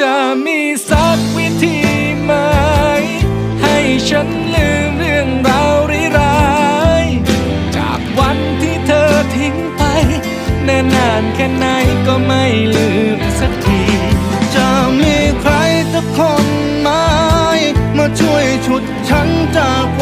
จะมีสักวิธีไหม ให้ฉันลืมเรื่องราวร้ายๆจากวันที่เธอทิ้งไปเนิ่นานแค่ไหนก็ไม่ลืมสักที จะมีใครสักคนไหมมาช่วยฉุดฉันจาก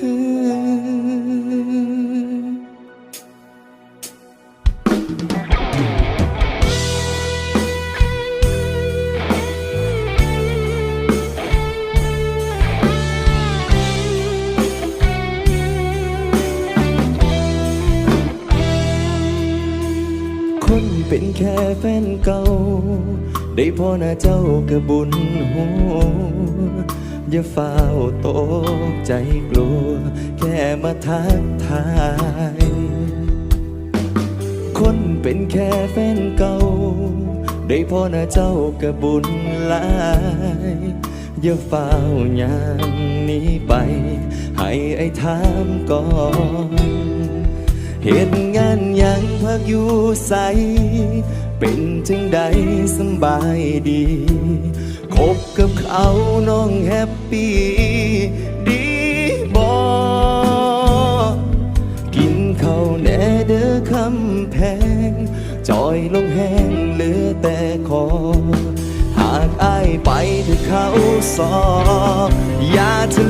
คเป็นแค่แฟนเก่า ได้พอหน้าเจ้าก็บุญหัว อย่าเฝ้าตกใจกลัว แค่มาทักทาย คนเป็นแค่แฟนเก่า ได้พอหน้าเจ้าก็บุญหลายอย่าเฝ้าอย่างนี้ไป ให้ไอ้ถามก่อนเหตุงานยังพักอยู่ใส เป็นจังใดสบายดี บกับเขาน้องแฮปปี้ดีบอกินข้าวแน่เด้อคำแพงจอยลงแห้งเหลือแต่คอ หากอายไปถึงเขาสอบอย่าทะเลาะ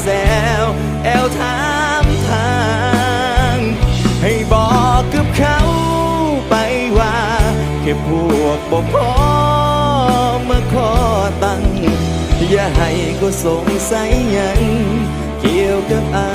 แซวแอลถามทาง ให้บอกกับเขาไปว่า แค่พวกบ่พอมาขอตังอย่าให้ก็สงสัยยัง เกี่ยวกับอา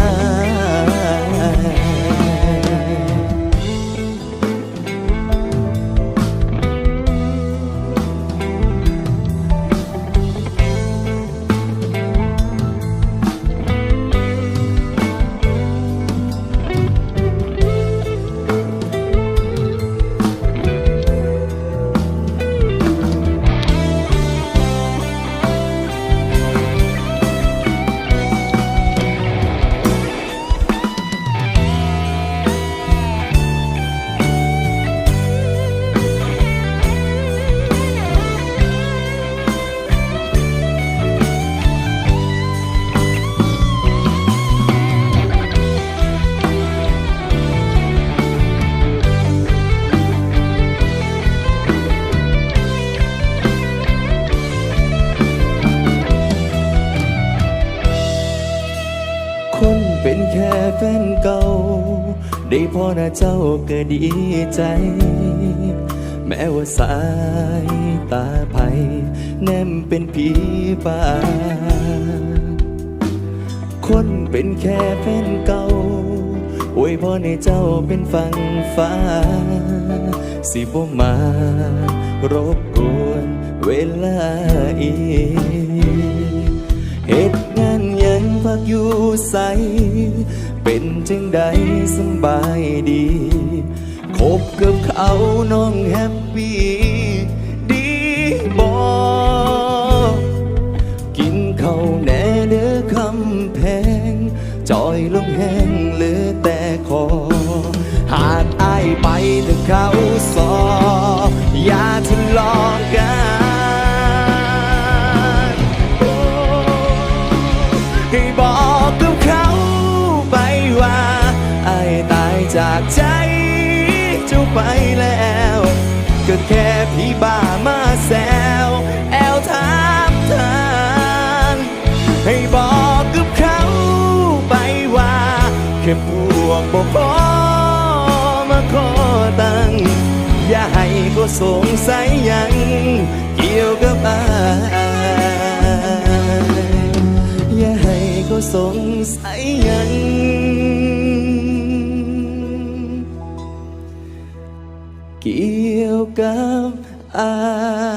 อน้าเจ้าก็ดีใจ แม้ว่าสายตาไผแนมเป็นผีฟ้าคนเป็นแค่แฟนเก่าอวยพรให้เจ้าเป็นฝั่งฟ้า สิบ่มารบกวนเวลาอีกเหตุงานยังพักอยู่ใส เป็นจังใดสบายดี คบกับเขาน้องแฮปปี้ ก็สงสัยหยังเกี่ยวกับอายอย่าให้เขาสงสัยหยังเกี่ยวกับอาย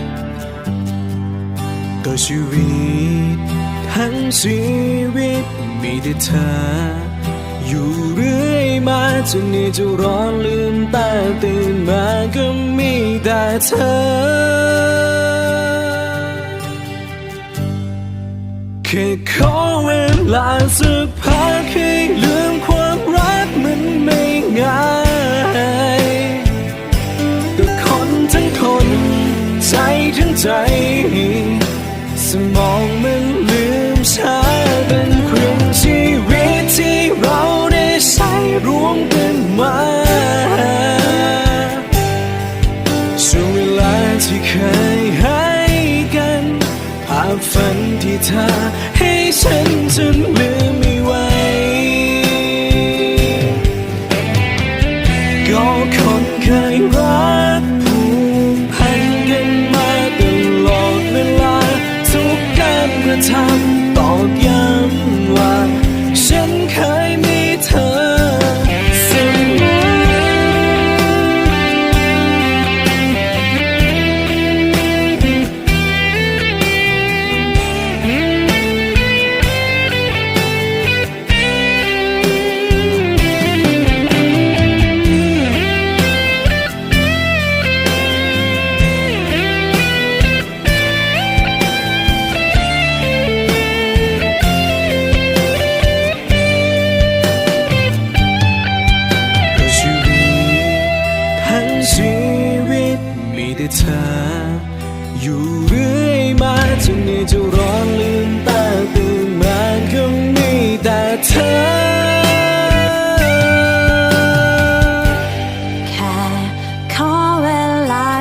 ก็ชีวิต ทั้งชีวิตมีแต่เธอ อยู่เรื่อยมาจนนี่จะร้อนลืมตาตื่นมาก็มีแต่เธอ แค่ขอเวลาสักพักให้ลืมความ สมองมันลืมช้าเป็นครึ่งชีวิตที่เราได้ใช้รวมกันมาช่วงเวลาที่เคยให้กัน ภาพฝันที่เธอให้ฉันจนลืม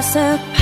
ลา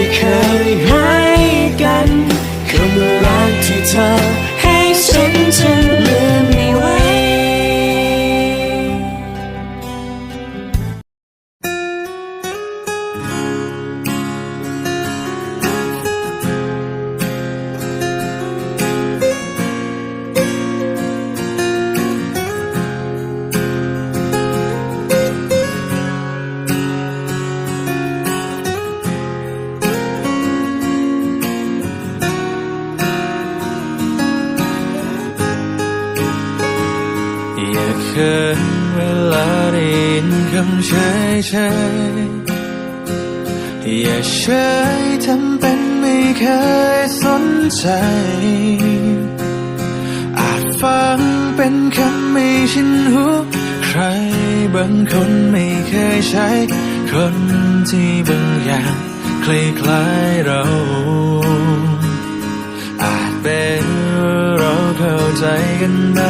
ลา เฉย อย่าเฉยทำเป็นไม่เคยสนใจ อาจฟังเป็นคำไม่ชินหู ใครบางคนไม่เคยใช้ คนที่บางอย่างคล้ายๆเราอาจเป็นเราเข้าใจกันมา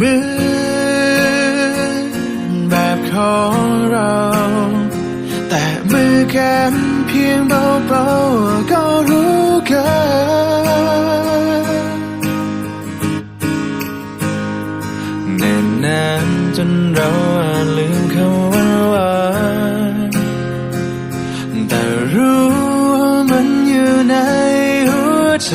เหมือนแบบของเรา แต่มือแค่เพียงเบาๆก็รู้กันแน่นนานจนเราอาจลืมคำว่าหวานแต่รู้ว่ามันอยู่ในหัวใจ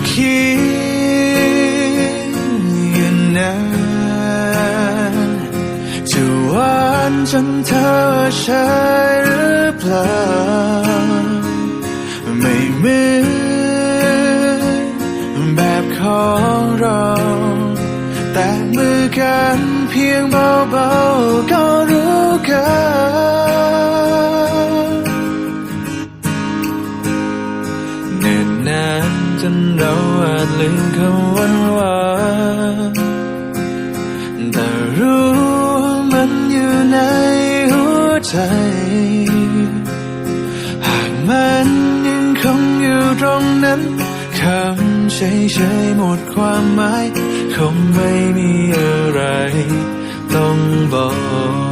ก็คิ ตรงนั้นคำเฉยๆหมดความหมายคงไม่มีอะไรต้องบอก